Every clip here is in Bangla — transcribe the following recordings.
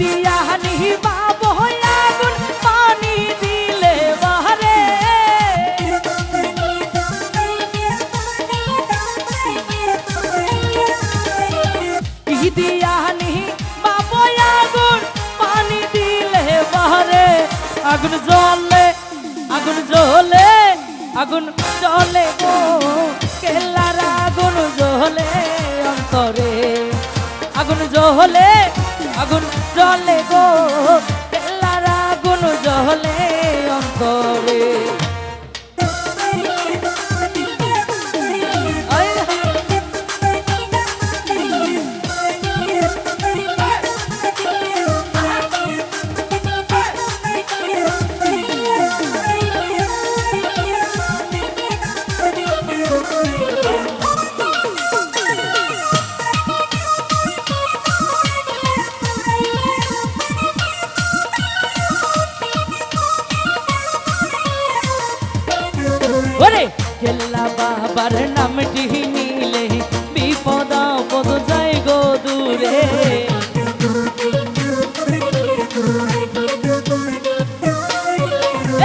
দিয়া নিবা বয়াগুন পানি দিলে বাহারে দিয়া নিবা বয়াগুন পানি দিলে বাহারে আগুন জ্বলে আগুন জ্বলে আগুন জ্বলে গো কেল্লার আগুন জ্বলে অন্তরে আগুন জ্বলে আগুন জলে গো বেলার আগুন জলে অন্তরে। ওরে! কেল্লা বাবার নামটি নিলে বিপদ পদ যাই গো দূরে।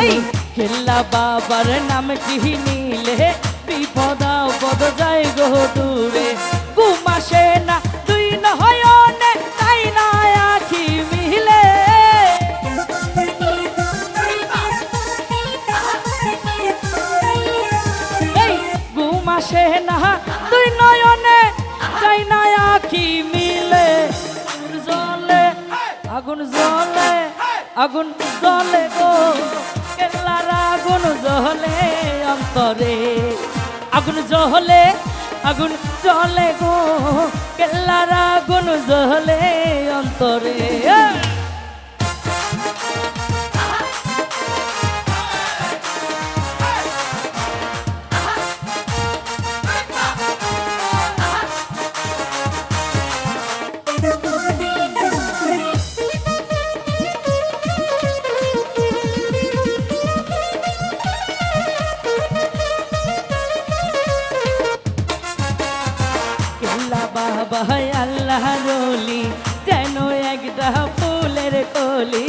এই, কেল্লা বাবার নামটি নিলে বিপদ পদ যাই গো দূরে। আসে না তুই নয়নে চাই না আখি মিলে। জ্বলে, আগুন জ্বলে আগুন জ্বলে গো। কেল্লার আগুন জ্বলে অন্তরে। আগুন জ্বলে আগুন জ্বলে গো। কেল্লার আগুন জ্বলে অন্তরে। বাবা আল্লাহ রলি যেন একটা ফুলের কলি।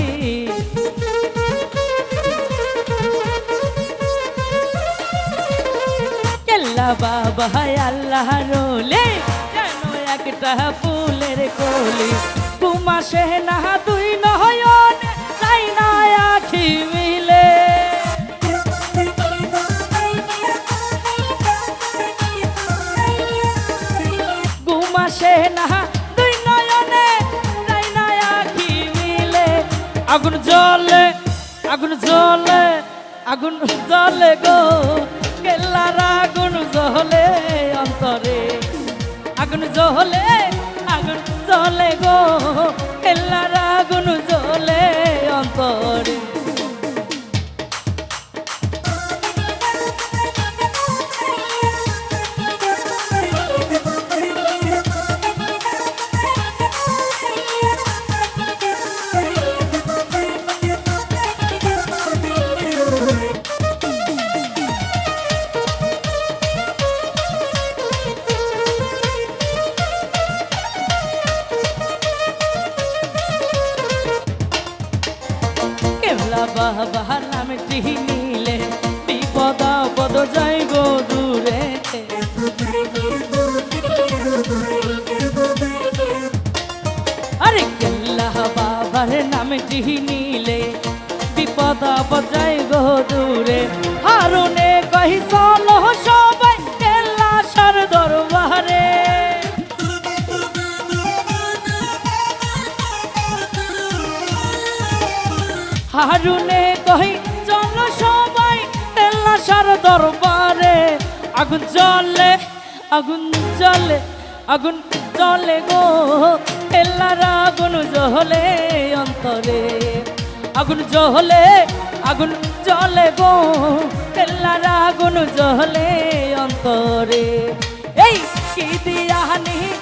কেল্লা বাবা আল্লাহ রলি যেন একটা ফুলের কলি। কুমাসে না, তুই নহয়ন তাই না আখি আগুন জলে আগুন জলে আগুন জলে গো। কেল্লার আগুন জহলে অন্তরে। আগুন জহলে আগুন জলে গো। বাবা নামটি নিলে, বিপদ আপদ যাই গো দূরে। আরে কেল্লা বাবার নিলে, বিপদ বজাই গো দূরে। হারুনে কহি চলো হারুনে কহি চলো সবাই তেল্লা সার দরবারে। আগুন জ্বলে আগুন জ্বলে, আগুন জলে গো। তেল্লার আগুন জ্বলে অন্তরে। আগুন জ্বলে আগুন জ্বলে গো। তেল্লার আগুন জ্বলে অন্তরে। এই কি দিয়ানি বাবা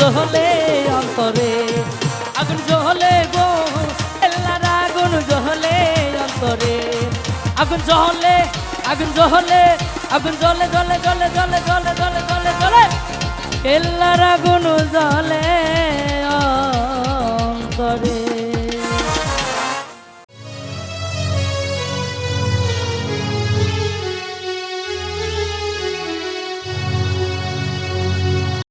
জহলে অন্তরে আগুন জহলে গো এল্লার আগুন জহলে অন্তরে আগুন জহলে আগুন জহলে আগুন জলে জলে জলে জলে জলে জলে জলে জলে এল্লার আগুন জলে